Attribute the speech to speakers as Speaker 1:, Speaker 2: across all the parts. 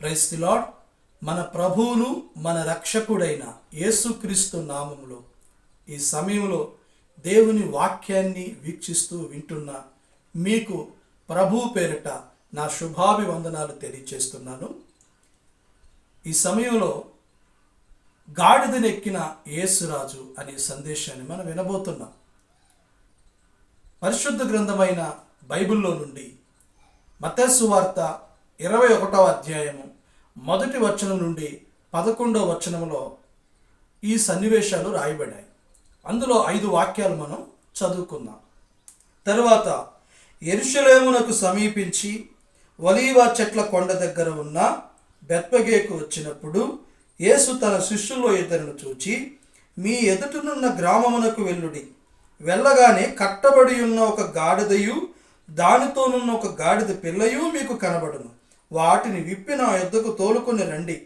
Speaker 1: Price the lord మన ప్రభువును మన రక్షకుడైన యేసుక్రీస్తు నామములో ఈ సమయంలో దేవుని వాక్యాన్ని వీక్షిస్తూ వింటున్న మీకు ప్రభు పేరిట నా శుభాభివందనాలు తెలియచేస్తున్నాను ఈ సమయంలో గాడిదనెక్కిన యేసురాజు అనే సందేశాన్ని మనం వినబోతున్నాం. పరిశుద్ధ గ్రంథమైన బైబిల్లో నుండి మతస్సు వార్త ఇరవై ఒకటవ అధ్యాయము. మొదటి వచనం నుండి పదకొండవ వచనంలో ఈ సన్నివేశాలు రాయబడ్డాయి అందులో ఐదు వాక్యాలు మనం చదువుకుందాం. తరువాత ఎరుషలేమునకు సమీపించి ఒలీవా చెట్ల కొండ దగ్గర ఉన్న బెత్పగేకు వచ్చినప్పుడు యేసు తన శిష్యుల్లో ఇద్దరిని చూచి మీ ఎదుటనున్న గ్రామమునకు వెళ్ళుడి. వెళ్ళగానే కట్టబడి ఉన్న ఒక గాడిదయు దానితోనున్న ఒక గాడిద పిల్లయు మీకు కనబడును. వాటిని విప్పి నా యుద్ధకు తోలుకొని రండి.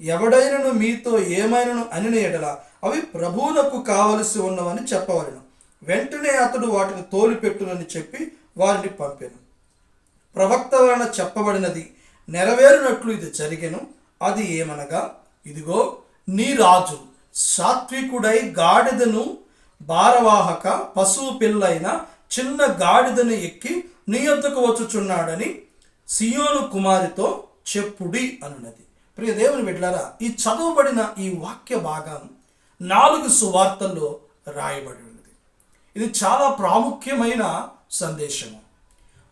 Speaker 1: ఎవడైనను మీతో ఏమైనను అని ఎడల అవి ప్రభువునకు కావలసి ఉన్నవని చెప్పవలను. వెంటనే అతడు వాటిని తోలిపెట్టునని చెప్పి వారిని పంపాను. ప్రవక్త వలన చెప్పబడినది నెరవేరినట్లు ఇది జరిగెను. అది ఏమనగా ఇదిగో నీ రాజు సాత్వికుడై గాడిదను భారవాహక పశువు పిల్లైన చిన్న గాడిదను ఎక్కి నీ వద్దకు వచ్చుచున్నాడని సియోను కుమారితో చెప్పుడి అనున్నది. ప్రియ దేవుని బిడ్డలారా ఈ చదవబడిన ఈ వాక్య భాగం నాలుగు సువార్తల్లో రాయబడి ఉన్నది. ఇది చాలా ప్రాముఖ్యమైన సందేశము.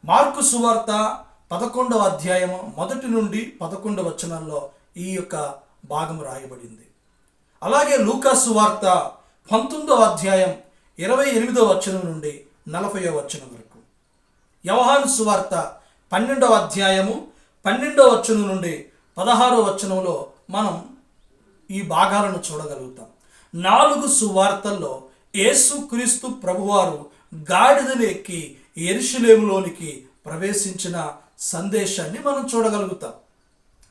Speaker 1: మార్కు సువార్త పదకొండవ అధ్యాయము మొదటి నుండి పదకొండవ వచనంలో ఈ యొక్క భాగం రాయబడింది. అలాగే లూకా సువార్త పంతొమ్మిదవ అధ్యాయం ఇరవై ఎనిమిదవ వచనం నుండి నలభైవ వచనం వరకు. యవహాను సువార్త పన్నెండవ అధ్యాయము పన్నెండవ వచనం నుండి పదహారో వచనంలో మనం ఈ భాగాలను చూడగలుగుతాం. నాలుగు సువార్తల్లో యేసుక్రీస్తు ప్రభువారు గాడిదను ఎక్కి ఎరుషులేములోనికి ప్రవేశించిన సందేశాన్ని మనం చూడగలుగుతాం.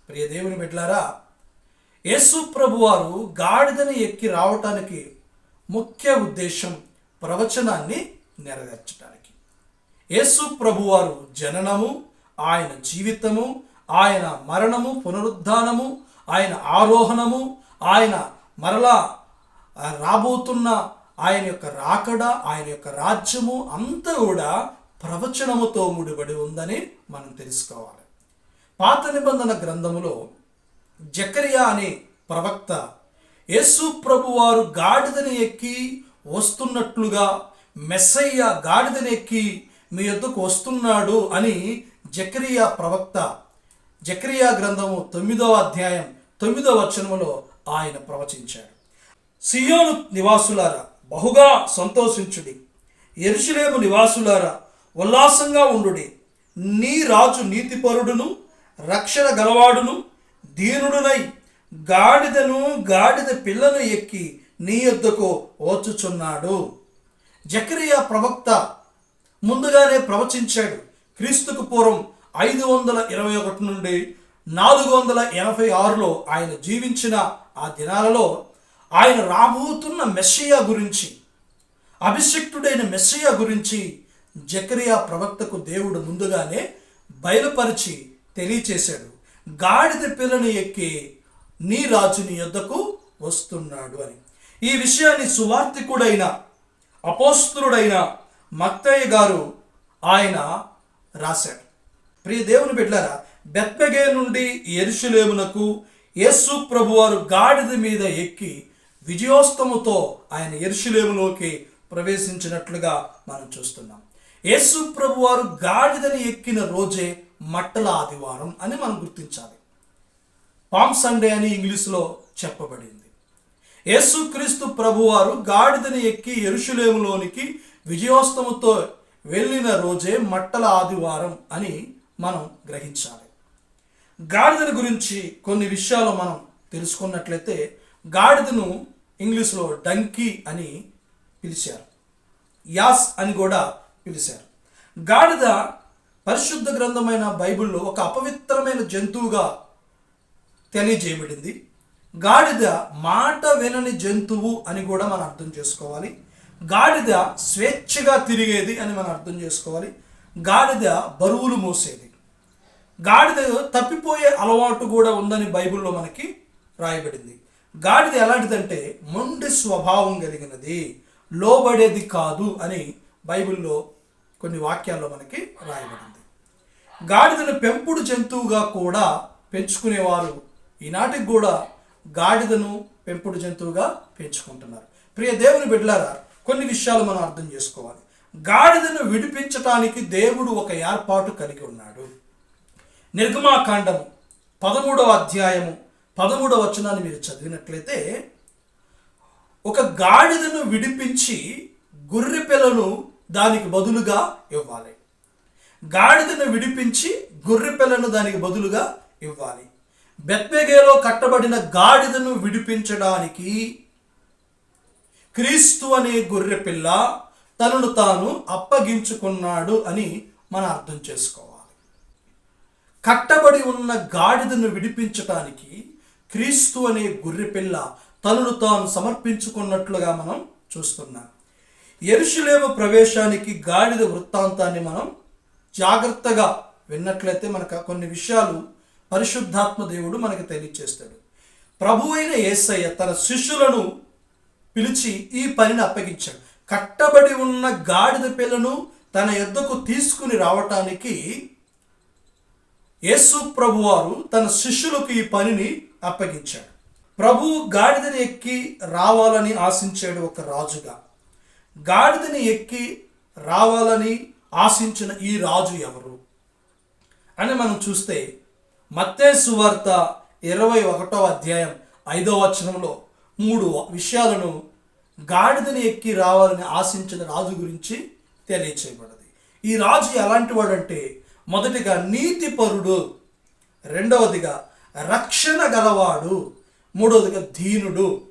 Speaker 1: ప్రియ దేవుని బిడ్డలారా యేసు ప్రభువారు గాడిదని ఎక్కి రావటానికి ముఖ్య ఉద్దేశం ప్రవచనాన్ని నెరవేర్చడానికి యేసు ప్రభువారు జననము ఆయన జీవితము ఆయన మరణము పునరుద్ధానము ఆయన ఆరోహణము ఆయన మరలా రాబోతున్న ఆయన యొక్క రాకడ ఆయన యొక్క రాజ్యము అంతా కూడా ప్రవచనముతో ముడిపడి ఉందని మనం తెలుసుకోవాలి. పాత నిబంధన గ్రంథములో జకరియా అనే ప్రవక్త యేసు ప్రభువారు గాడిదని ఎక్కి వస్తున్నట్లుగా మెస్సయ్య గాడిదని ఎక్కి మీ యొద్దకు వస్తున్నాడు అని జకరియా ప్రవక్త జకరియా గ్రంథము తొమ్మిదవ అధ్యాయం తొమ్మిదవ వచనములో ఆయన ప్రవచించాడు. సియోను నివాసులారా బహుగా సంతోషించుడి. ఎరుషులేము నివాసులారా ఉల్లాసంగా ఉండుడి. నీ రాజు నీతిపరుడును రక్షణ గలవాడును దీనుడునై గాడిదను గాడిద పిల్లను ఎక్కి నీ యొద్దకు వచ్చుచున్నాడు. జకరియా ప్రవక్త ముందుగానే ప్రవచించాడు. క్రీస్తుకు పూర్వం ఐదు వందల ఇరవై ఒకటి నుండి నాలుగు వందల ఎనభై ఆరులో ఆయన జీవించిన ఆ దినాలలో ఆయన రాబోతున్న మెస్సయ్య గురించి అభిషిక్తుడైన మెస్సయ్య గురించి జకరియా ప్రవక్తకు దేవుడు ముందుగానే బయలుపరిచి తెలియచేశాడు. గాడిద పిల్లని ఎక్కి నీ రాజుని యొద్దకు వస్తున్నాడు అని. ఈ విషయాన్ని సువార్థికుడైన అపోస్తుడైన మత్తయ్య గారు ఆయన రాశాడు. ప్రియ దేవుని బిడ్డారా బెత్బెగే నుండి ఎరుషులేమునకు యేసు ప్రభువారు గాడిద మీద ఎక్కి విజయోస్తముతో ఆయన ఎరుషులేములోకి ప్రవేశించినట్లుగా మనం చూస్తున్నాం. యేసు ప్రభువారు గాడిదని ఎక్కిన రోజే మట్టల ఆదివారం అని మనం గుర్తించాలి. పామ్ సండే అని ఇంగ్లీష్లో చెప్పబడింది. యేసుక్రీస్తు ప్రభువారు గాడిదని ఎక్కి ఎరుషులేములోనికి విజయోస్తముతో వెళ్ళిన రోజే మట్టల ఆదివారం అని మనం గ్రహించాలి. గాడిదని గురించి కొన్ని విషయాలు మనం తెలుసుకున్నట్లయితే గాడిదను ఇంగ్లీష్లో డంకీ అని పిలిచారు. యాస్ అని కూడా పిలిచారు. గాడిద పరిశుద్ధ గ్రంథమైన బైబిల్లో ఒక అపవిత్రమైన జంతువుగా తెలియజేయబడింది. గాడిద మాట వినని జంతువు అని కూడా మనం అర్థం చేసుకోవాలి. గాడిద స్వేచ్ఛగా తిరిగేది అని మనం అర్థం చేసుకోవాలి. గాడిద బరువులు మోసేది. గాడిద తప్పిపోయే అలవాటు కూడా ఉందని బైబిల్లో మనకి రాయబడింది. గాడిద ఎలాంటిదంటే మొండి స్వభావం కలిగినది లోబడేది కాదు అని బైబిల్లో కొన్ని వాక్యాల్లో మనకి రాయబడింది. గాడిదను పెంపుడు జంతువుగా కూడా పెంచుకునేవారు ఈనాటికి కూడా గాడిదను పెంపుడు జంతువుగా పెంచుకుంటున్నారు. ప్రియ దేవుని బిడ్డలారా కొన్ని విషయాలు మనం అర్థం చేసుకోవాలి. గాడిదను విడిపించటానికి దేవుడు ఒక ఏర్పాటు కలిగి ఉన్నాడు. నిర్గమాకాండము పదమూడవ అధ్యాయము పదమూడవ వచనాన్ని మీరు చదివినట్లయితే ఒక గాడిదను విడిపించి గొర్రె పిల్లను దానికి బదులుగా ఇవ్వాలి. గాడిదను విడిపించి గొర్రె పిల్లను దానికి బదులుగా ఇవ్వాలి. బెత్బెగేలో కట్టబడిన గాడిదను విడిపించడానికి క్రీస్తు అనే గొర్రె పిల్ల తనను తాను అప్పగించుకున్నాడు అని మనం అర్థం చేసుకోవాలి. కట్టబడి ఉన్న గాడిదను విడిపించటానికి క్రీస్తు అనే గొర్రె పిల్ల తనను తాను సమర్పించుకున్నట్లుగా మనం చూస్తున్నాం. ఎరుషులేమ ప్రవేశానికి గాడిద వృత్తాంతాన్ని మనం జాగ్రత్తగా విన్నట్లయితే మనకు కొన్ని విషయాలు పరిశుద్ధాత్మ దేవుడు మనకు తెలియచేస్తాడు. ప్రభు అయిన యేసయ్య తన శిష్యులను పిలిచి ఈ పనిని అప్పగించాడు. కట్టబడి ఉన్న గాడిద పిల్లను తన యొద్దకు తీసుకుని రావటానికి యేసు ప్రభువారు తన శిష్యులకు ఈ పనిని అప్పగించాడు. ప్రభు గాడిదని ఎక్కి రావాలని ఆశించాడు ఒక రాజుగా. గాడిదని ఎక్కి రావాలని ఆశించిన ఈ రాజు ఎవరు? అని మనం చూస్తే మత్తే సువార్త ఇరవై ఒకటో అధ్యాయం ఐదో వచనంలో మూడు విషయాలను గాడిదని ఎక్కి రావాలని ఆశించిన రాజు గురించి తెలియచేయబడింది. ఈ రాజు ఎలాంటి వాడంటే మొదటిగా నీతిపరుడు రెండవదిగా రక్షణ గలవాడు మూడవదిగా దీనుడు.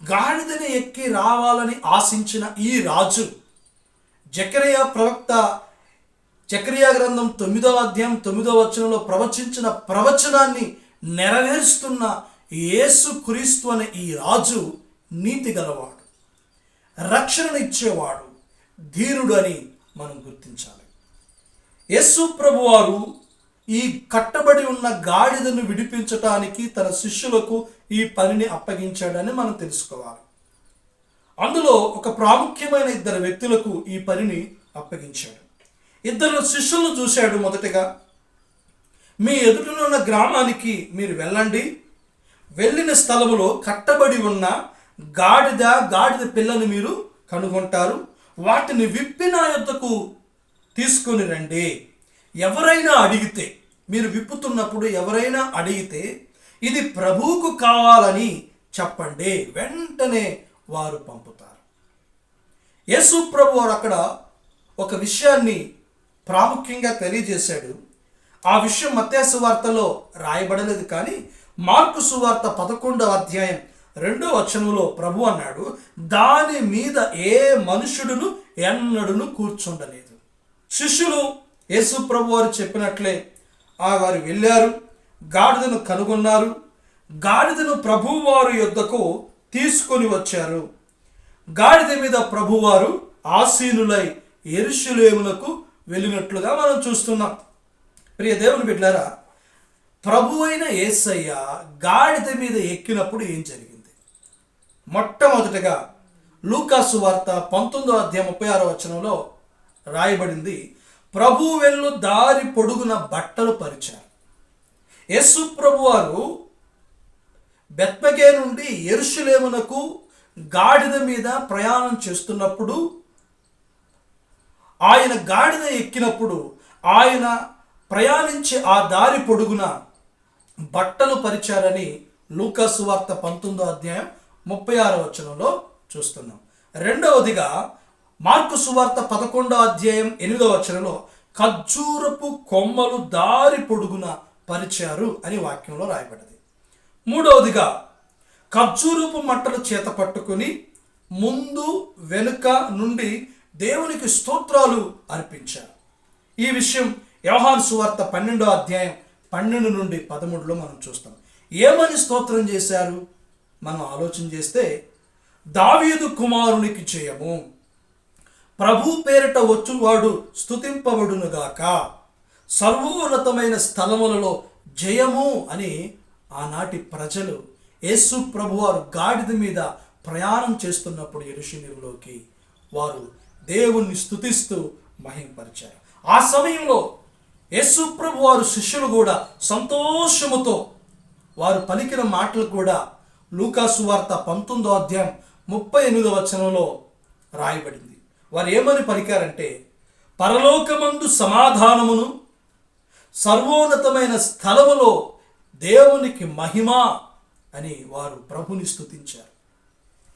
Speaker 1: గాడిదని ఎక్కి రావాలని ఆశించిన ఈ రాజు జకరియా ప్రవక్త జకరియా గ్రంథం తొమ్మిదవ అధ్యాయం తొమ్మిదవ వచనంలో ప్రవచించిన ప్రవచనాన్ని నెరవేరుస్తున్న యేసు క్రీస్తు అనే ఈ రాజు నీతి గలవాడు రక్షణను ఇచ్చేవాడు ధీరుడు అని మనం గుర్తించాలి. యేసు ప్రభువారు ఈ కట్టబడి ఉన్న గాడిదను విడిపించటానికి తన శిష్యులకు ఈ పనిని అప్పగించాడని మనం తెలుసుకోవాలి. అందులో ఒక ప్రాముఖ్యమైన ఇద్దరు వ్యక్తులకు ఈ పనిని అప్పగించాడు. ఇద్దరు శిష్యులను చూశాడు మొదటగా. మీ ఎదుటనున్న గ్రామానికి మీరు వెళ్ళండి వెళ్ళిన స్థలములో కట్టబడి ఉన్న గాడిద గాడిద పిల్లని మీరు కనుగొంటారు. వాటిని విప్పి నా యొద్దకు తీసుకొని రండి. ఎవరైనా అడిగితే మీరు విప్పుతున్నప్పుడు ఎవరైనా అడిగితే ఇది ప్రభువుకు కావాలని చెప్పండి. వెంటనే వారు పంపుతారు. యేసు ప్రభు వారు అక్కడ ఒక విషయాన్ని ప్రాముఖ్యంగా తెలియజేశాడు. ఆ విషయం మత్యాసు వార్తలో రాయబడలేదు కానీ మార్కు సువార్త పదకొండవ అధ్యాయం రెండో వచనంలో ప్రభు అన్నాడు దాని మీద ఏ మనుషుడును ఎన్నడును కూర్చుండలేదు. శిష్యులు యేసు ప్రభు వారు చెప్పినట్లే ఆ వారు వెళ్ళారు గాడిదను కనుగొన్నారు గాడిదను ప్రభువారు యొద్దకు తీసుకొని వచ్చారు. గాడిద మీద ప్రభువారు ఆసీనులై ఎరుషులేములకు వెళ్ళినట్లుగా మనం చూస్తున్నాం. ప్రియ దేవుని బిడ్డారా ప్రభు అయిన ఏసయ్య గాడిద మీద ఎక్కినప్పుడు ఏం జరిగింది? మొట్టమొదటగా లూకాసు వార్త పంతొమ్మిదో అధ్యాయం ముప్పై ఆరో వచనంలో రాయబడింది ప్రభు వెళ్ళు దారి పొడుగున బట్టలు పరిచారు. యేసు ప్రభువారు బెత్పగే నుండి ఎరుషులేమునకు గాడిద మీద ప్రయాణం చేస్తున్నప్పుడు ఆయన గాడిద ఎక్కినప్పుడు ఆయన ప్రయాణించే ఆ దారి పొడుగున బట్టలు పరిచారని లూకాసు వార్త పంతొమ్మిదో అధ్యాయం ముప్పై ఆరో వచనంలో చూస్తున్నాం. రెండవదిగా మార్కు సువార్త పదకొండో అధ్యాయం ఎనిమిదో వచనంలో ఖర్జూరపు కొమ్మలు దారి పొడుగున పరిచారు అని వాక్యంలో రాయబడింది. మూడవదిగా ఖర్జూరపు మట్టలు చేత పట్టుకుని ముందు వెనుక నుండి దేవునికి స్తోత్రాలు అర్పించారు. ఈ విషయం వ్యవహార సువార్త పన్నెండో అధ్యాయం పన్నెండు నుండి పదమూడులో మనం చూస్తాం. ఏమని స్తోత్రం చేశారు? మనం ఆలోచన చేస్తే దావీదు కుమారునికి చేయము ప్రభు పేరిట వచ్చువాడు స్థుతింపబడునుగాక సర్వోన్నతమైన స్థలములలో జయము అని ఆనాటి ప్రజలు యేసు ప్రభువారు గాడిద మీద ప్రయాణం చేస్తున్నప్పుడు ఎరుషులేములోకి వారు దేవుణ్ణి స్థుతిస్తూ మహింపరిచారు. ఆ సమయంలో యేసుప్రభు వారు శిష్యులు కూడా సంతోషముతో వారు పలికిన మాటలు కూడా లూకాసు వార్త పంతొమ్మిదో అధ్యాయం ముప్పై ఎనిమిదో వచనంలో రాయబడింది. వారు ఏమని పలికారంటే పరలోకమందు సమాధానమును సర్వోన్నతమైన స్థలములో దేవునికి మహిమ అని వారు ప్రభుని స్తుతించారు.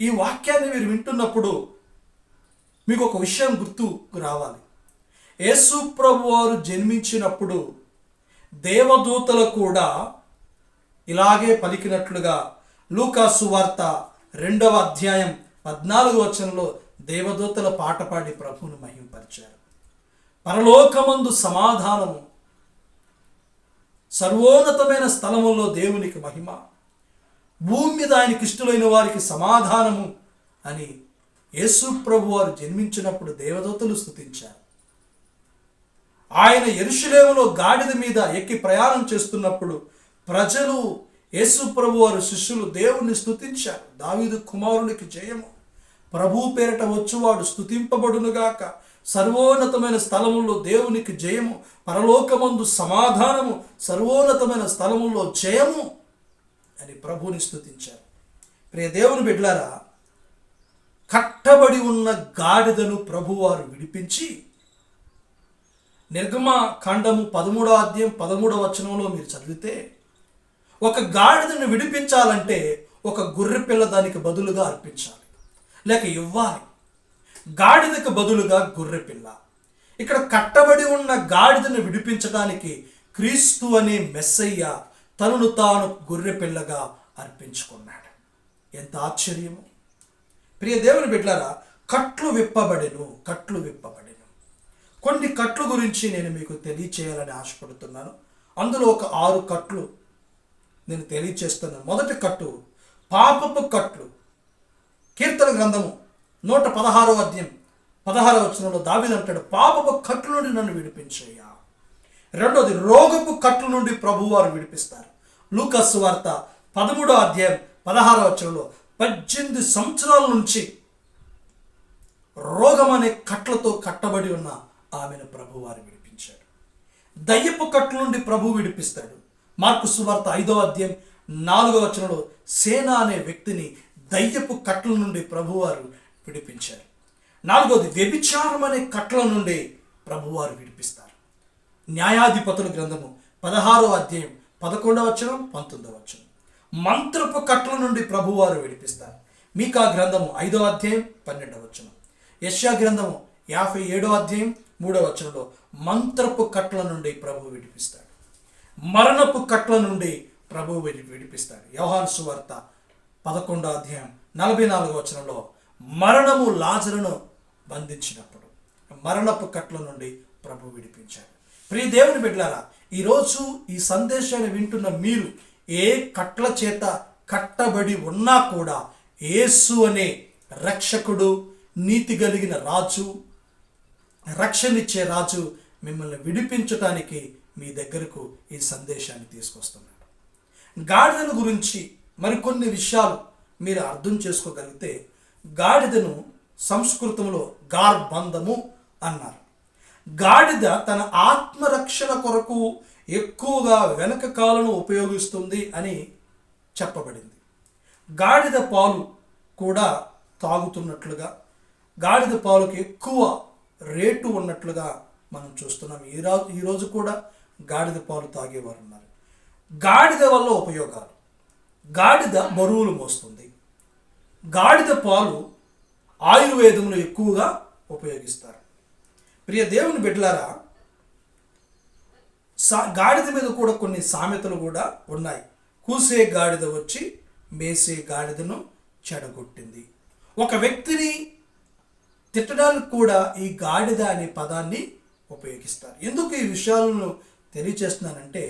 Speaker 1: ఈ వాక్యాన్ని మీరు వింటున్నప్పుడు మీకు ఒక విషయం గుర్తుకు రావాలి. యేసు ప్రభు వారు జన్మించినప్పుడు దేవదూతలు కూడా ఇలాగే పలికినట్లుగా లూకాసు వార్త రెండవ అధ్యాయం పద్నాలుగు వచనంలో దేవదూతల పాట పాడి ప్రభువును మహింపరిచారు. పరలోకమందు సమాధానము సర్వోన్నతమైన స్థలములో దేవునికి మహిమ భూమి మీద ఆయనకి ఇష్టలైన వారికి సమాధానము అని యేసు ప్రభు వారు జన్మించినప్పుడు దేవదూతలు స్థుతించారు ఆయన ఎరుషులేములో గాడిద మీద ఎక్కి ప్రయాణం చేస్తున్నప్పుడు ప్రజలు యేసు ప్రభు వారు శిష్యులు దేవుణ్ణి స్థుతించారు దావీదు కుమారునికి జయము. ప్రభు పేరట వచ్చువాడు స్థుతింపబడునుగాక సర్వోన్నతమైన స్థలములో దేవునికి జయము. పరలోకమందు సమాధానము. సర్వోన్నతమైన స్థలములో జయము అని ప్రభుని స్థుతించారు ప్రియ దేవుని బిడ్లారా కట్టబడి ఉన్న గాడిదను ప్రభువారు విడిపించి నిర్గమ ఖండము పదమూడో అధ్యాయం పదమూడో వచనంలో మీరు చదివితే ఒక గాడిదను విడిపించాలంటే ఒక గొర్రె పిల్ల దానికి బదులుగా అర్పించాలి. లేక ఇవ్వాలి. గాడిదకు బదులుగా గొర్రె పిల్ల. ఇక్కడ కట్టబడి ఉన్న గాడిదను విడిపించడానికి క్రీస్తు అనే మెస్సయ్య తనను తాను గొర్రె పిల్లగా అర్పించుకున్నాడు. ఎంత ఆశ్చర్యము. ప్రియ దేవుని బిడ్డలారా కట్లు విప్పబడెను కట్లు విప్పబడెను. కొన్ని కట్లు గురించి నేను మీకు తెలియచేయాలని ఆశపడుతున్నాను. అందులో ఒక ఆరు కట్లు నేను తెలియచేస్తున్నాను. మొదటి కట్టు పాపపు కట్లు. కీర్తన గ్రంథము నూట పదహారో అధ్యాయం పదహారో వచనంలో దావిది అంటాడు పాపపు కట్లు నుండి నన్ను విడిపించయ్యా. రెండోది రోగపు కట్లు నుండి ప్రభువారు విడిపిస్తారు. లూకస్ వార్త పదమూడో అధ్యాయం పదహారో వచనంలో పద్దెనిమిది సంవత్సరాల నుంచి రోగం అనే కట్లతో కట్టబడి ఉన్న ఆమెను ప్రభువారు విడిపించాడు. దయ్యపు కట్టు నుండి ప్రభు విడిపిస్తాడు. మార్కు సువార్త ఐదో అధ్యాయం నాలుగో వచనంలో సేన అనే వ్యక్తిని దయ్యపు కట్ల నుండి ప్రభువారు విడిపించారు. నాలుగోది వ్యభిచారం అనే కట్ల నుండి ప్రభువారు విడిపిస్తారు. న్యాయాధిపతుల గ్రంథము పదహారో అధ్యాయం పదకొండవ వచనం పంతొమ్మిదవ వచనం. మంత్రపు కట్ల నుండి ప్రభువారు విడిపిస్తారు. మీకా గ్రంథము ఐదో అధ్యాయం పన్నెండవ వచనం. యశ్యా గ్రంథము యాభై ఏడో అధ్యాయం మూడవ వచనంలో మంత్రపు కట్ల నుండి ప్రభు విడిపిస్తాడు. మరణపు కట్ల నుండి ప్రభు విడి విడిపిస్తాడు. యోహాన్ సువార్త పదకొండో అధ్యాయం నలభై నాలుగో వచనంలో మరణము లాజరును బంధించినప్పుడు మరణపు కట్ల నుండి ప్రభు విడిపించాడు. ప్రియ దేవుని బిడ్డారా ఈరోజు ఈ సందేశాన్ని వింటున్న మీరు ఏ కట్ల చేత కట్టబడి ఉన్నా కూడా యేసు అనే రక్షకుడు నీతి కలిగిన రాజు రక్షణిచ్చే రాజు మిమ్మల్ని విడిపించటానికి మీ దగ్గరకు ఈ సందేశాన్ని తీసుకొస్తున్నాడు. గాడిదల గురించి మరికొన్ని విషయాలు మీరు అర్థం చేసుకోగలిగితే గాడిదను సంస్కృతంలో గార్బంధము అన్నారు. గాడిద తన ఆత్మరక్షణ కొరకు ఎక్కువగా వెనక కాలను ఉపయోగిస్తుంది అని చెప్పబడింది. గాడిద పాలు కూడా తాగుతున్నట్లుగా గాడిద పాలకు ఎక్కువ రేటు ఉన్నట్లుగా మనం చూస్తున్నాం. ఈ రోజు ఈరోజు కూడా గాడిద పాలు తాగేవారు ఉన్నారు గాడిద వల్ల ఉపయోగాలు. గాడిద బరువులు మోస్తుంది. గాడిద పాలు ఆయుర్వేదంలో ఎక్కువగా ఉపయోగిస్తారు. ప్రియ దేవుని బిడ్డలారా సా గాడిద మీద కూడా కొన్ని సామెతలు కూడా ఉన్నాయి. కూసే గాడిద వచ్చి మేసే గాడిదను చెడగొట్టింది. ఒక వ్యక్తిని తిట్టడానికి కూడా ఈ గాడిద అనే పదాన్ని ఉపయోగిస్తారు. ఎందుకు ఈ విషయాలను తెలియచేస్తున్నానంటే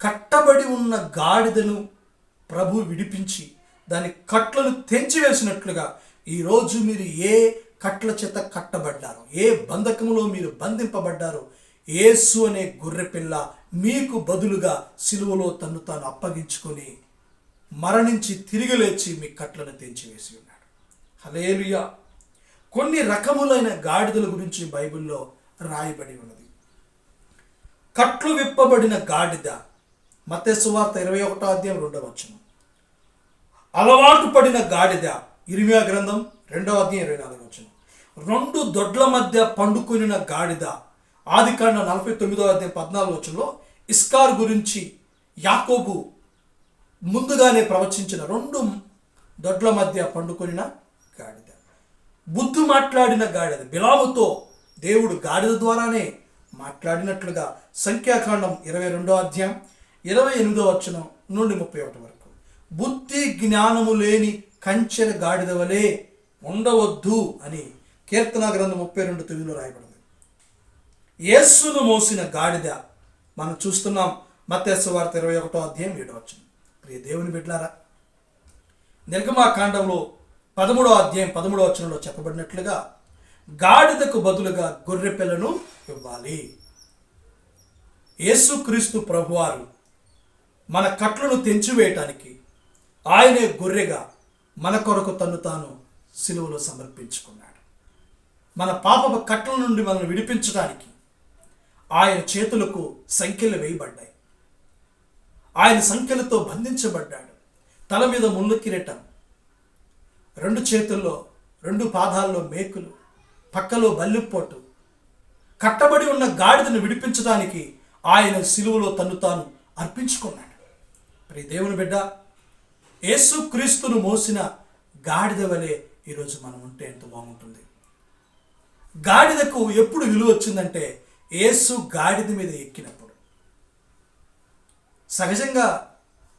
Speaker 1: కట్టబడి ఉన్న గాడిదను ప్రభు విడిపించి దాని కట్లను తెంచివేసినట్లుగా ఈరోజు మీరు ఏ కట్ల చేత కట్టబడ్డారు ఏ బంధకంలో మీరు బంధింపబడ్డారు యేసు అనే గొర్రెపిల్ల మీకు బదులుగా సిలువలో తను తాను అప్పగించుకొని మరణించి తిరిగి లేచి మీ కట్లను తెంచివేసి ఉన్నాడు. హలేలుయా కొన్ని రకములైన గాడిదల గురించి బైబిల్లో రాయబడి ఉన్నది. కట్లు విప్పబడిన గాడిద మతేశ్వార్త ఇరవై ఒకటో అధ్యాయం రెండవ వచ్చిన అలవాటు పడిన గాడిద ఇరిమియా గ్రంథం రెండవ అధ్యాయం ఇరవై నాలుగు వచ్చిన రెండు దొడ్ల మధ్య పండుకొనిన గాడిద ఆది కాండ నలభై తొమ్మిదో అధ్యాయం పద్నాలుగు వచనంలో ఇస్కార్ గురించి యాకోబు ముందుగానే ప్రవచించిన రెండు దొడ్ల మధ్య పండుకొనిన గాడిద. బుద్ధు మాట్లాడిన గాడిద బిలాముతో దేవుడు గాడిద ద్వారానే మాట్లాడినట్లుగా సంఖ్యాకాండం ఇరవై రెండో అధ్యాయం ఇరవై ఎనిమిదో వచనం నుండి ముప్పై ఒకటి వరకు. బుద్ధి జ్ఞానము లేని కంచెర గాడిద వలె ఉండవద్దు అని కీర్తన గ్రంథం ముప్పై రెండు తొమ్మిదిలో రాయబడింది. యేస్సును మోసిన గాడిద మనం చూస్తున్నాం మత్స్య వార్త ఇరవై ఒకటో అధ్యాయం ఏడో ప్రియ దేవుని నిర్గమా నిర్గమాకాండంలో పదమూడో అధ్యాయం పదమూడో వచనంలో చెప్పబడినట్లుగా గాడిదకు బదులుగా గొర్రె పిల్లను ఇవ్వాలి. యేసుక్రీస్తు ప్రభువారు మన కట్లను తెంచివేయటానికి ఆయనే గొర్రెగా మన కొరకు తను తాను సిలువలో సమర్పించుకున్నాడు. మన పాప కట్ల నుండి మనల్ని విడిపించడానికి ఆయన చేతులకు సంఖ్యలు వేయబడ్డాయి. ఆయన సంఖ్యలతో బంధించబడ్డాడు. తల మీద ముళ్ళు కిరీటం. రెండు చేతుల్లో రెండు పాదాల్లో మేకులు పక్కలో బల్లిపోటు. కట్టబడి ఉన్న గాడిదను విడిపించడానికి ఆయన సిలువలో తన్ను తాను అర్పించుకున్నాడు. ప్రియ దేవుని బిడ్డ యేసు క్రీస్తును మోసిన గాడిద వలె ఈరోజు మనం ఉంటే ఎంత బాగుంటుంది. గాడిదకు ఎప్పుడు విలువ వచ్చిందంటే యేసు గాడిద మీద ఎక్కినప్పుడు. సహజంగా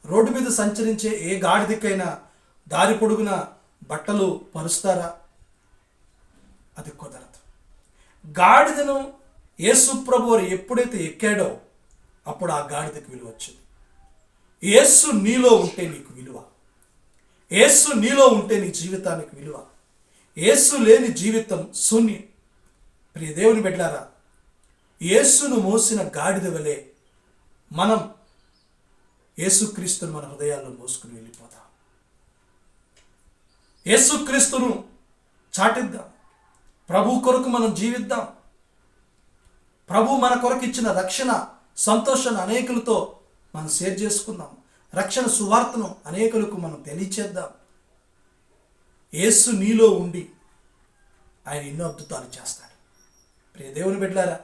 Speaker 1: రోడ్డు మీద సంచరించే ఏ గాడిదకైనా దారి పొడుగున బట్టలు పరుస్తారా? అది కుదరదు గాడిదను యేసు ప్రభువారు ఎప్పుడైతే ఎక్కాడో అప్పుడు ఆ గాడిదకు విలువ వచ్చింది. యేసు నీలో ఉంటే నీకు విలువ. యేసు నీలో ఉంటే నీ జీవితానికి విలువ. యేసు లేని జీవితం శూన్యం. ప్రియ దేవుని బిడ్డారా యేసును మోసిన గాడిద వలె మనం యేసుక్రీస్తును మన హృదయాల్లో మోసుకుని వెళ్ళిపోతాం యేసుక్రీస్తును చాటిద్దాం. ప్రభు కొరకు మనం జీవిద్దాం. ప్రభు మన కొరకు ఇచ్చిన రక్షణ సంతోషాన్ని అనేకులతో మనం షేర్ చేసుకుందాం. రక్షణ సువార్తను అనేకులకు మనం తెలియచేద్దాం. యేసు నీలో ఉండి ఆయన ఎన్నో అద్భుతాలు చేస్తాడు. ప్రియ దేవుని బిడ్డారా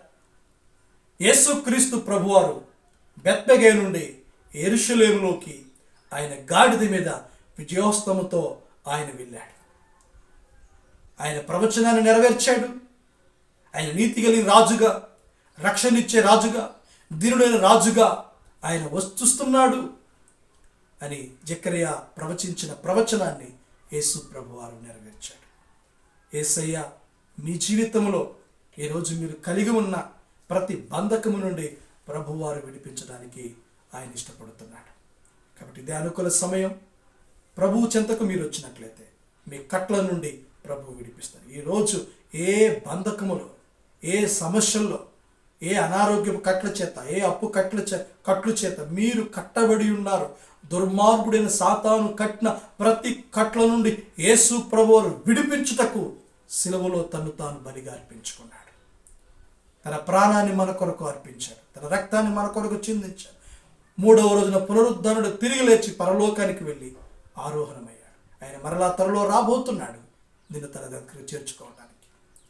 Speaker 1: యేసు క్రీస్తు ప్రభువారు బెత్బెగే నుండి ఎరుషులేములోకి ఆయన గాడిద మీద విజయోస్తముతో ఆయన వెళ్ళాడు. ఆయన ప్రవచనాన్ని నెరవేర్చాడు. ఆయన నీతి కలిగిన రాజుగా రక్షణిచ్చే రాజుగా దీనుడైన రాజుగా ఆయన వస్తుస్తున్నాడు అని జక్కరయ్య ప్రవచించిన ప్రవచనాన్ని యేసు ప్రభువారు నెరవేర్చాడు. ఏసయ్య మీ జీవితంలో ఈరోజు మీరు కలిగి ఉన్న ప్రతి బంధకము నుండి ప్రభువారు విడిపించడానికి ఆయన ఇష్టపడుతున్నాడు. కాబట్టి ఇదే అనుకూల సమయం. ప్రభువు చెంతకు మీరు వచ్చినట్లయితే మీ కట్ల నుండి ప్రభువు విడిపిస్తారు ఈరోజు ఏ బంధకములో ఏ సమస్యల్లో ఏ అనారోగ్యపు కట్ల చేత ఏ అప్పు కట్ల చే కట్లు చేత మీరు కట్టబడి ఉన్నారు దుర్మార్గుడైన సాతాను కట్టిన ప్రతి కట్ల నుండి యేసు ప్రభువును విడిపించుటకు సిలువలో తను తాను బలిగా అర్పించుకున్నాడు. తన ప్రాణాన్ని మన కొరకు అర్పించాడు తన రక్తాన్ని మన కొరకు చిందించాడు. మూడవ రోజున పునరుద్ధరణుడు తిరిగి లేచి పరలోకానికి వెళ్ళి ఆరోహణమయ్యాడు. ఆయన మరలా త్వరలో రాబోతున్నాడు. నిన్ను తన దగ్గర చేర్చుకోవడానికి.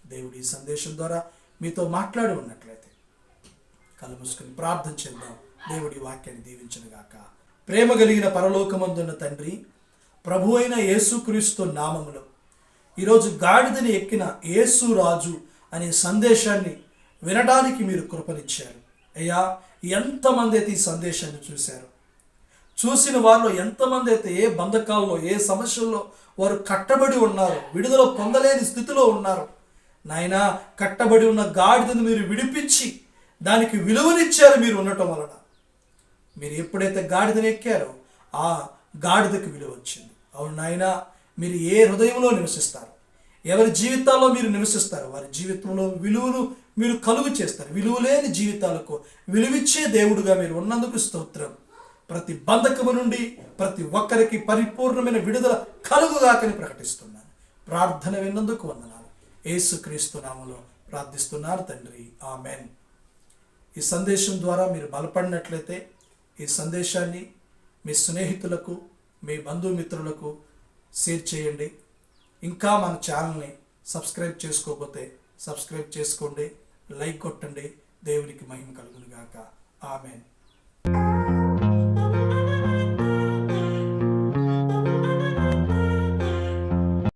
Speaker 1: దేవుడి ఈ సందేశం ద్వారా మీతో మాట్లాడి ఉన్నట్లయితే కళ్ళు మూసుకొని ప్రార్థన చేద్దాం. దేవుడి వాక్యాన్ని దీవించనుగాక ప్రేమ కలిగిన పరలోకమందున్న తండ్రి ప్రభు అయిన యేసుక్రీస్తు నామములో ఈరోజు గాడిదని ఎక్కిన యేసు రాజు అనే సందేశాన్ని వినడానికి మీరు కృపనిచ్చారు. అయ్యా ఎంతమంది అయితే ఈ సందేశాన్ని చూశారు చూసిన వారిలో ఎంతమంది అయితే ఏ బంధకాల్లో ఏ సమస్యల్లో వారు కట్టబడి ఉన్నారు విడుదల పొందలేని స్థితిలో ఉన్నారు నాయనా కట్టబడి ఉన్న గాడిదను మీరు విడిపించి దానికి విలువనిచ్చారు మీరు ఉండటం వలన. మీరు ఎప్పుడైతే గాడిదను ఎక్కారో ఆ గాడిదకు విలువ వచ్చింది. అవును నాయన మీరు ఏ హృదయంలో నివసిస్తారు? ఎవరి జీవితాల్లో మీరు నివసిస్తారు? వారి జీవితంలో విలువను మీరు కలుగు చేస్తారు. విలువలేని జీవితాలకు విలువిచ్చే దేవుడుగా మీరు ఉన్నందుకు స్తోత్రం. ప్రతి బంధకము నుండి ప్రతి ఒక్కరికి పరిపూర్ణమైన విడుదల కలుగుగాకని ప్రకటిస్తున్నాను. ప్రార్థన విన్నందుకు వందనాలు. ఏసుక్రీస్తు నామంలో ప్రార్థిస్తున్నారు తండ్రి. ఆమెన్. ఈ సందేశం ద్వారా మీరు బలపడినట్లయితే ఈ సందేశాన్ని మీ స్నేహితులకు మీ బంధుమిత్రులకు షేర్ చేయండి. ఇంకా మన ఛానల్ని సబ్స్క్రైబ్ చేసుకోకపోతే సబ్స్క్రైబ్ చేసుకోండి లైక్ కొట్టండి. దేవునికి మహిమ కలుగునుగాక. ఆమెన్.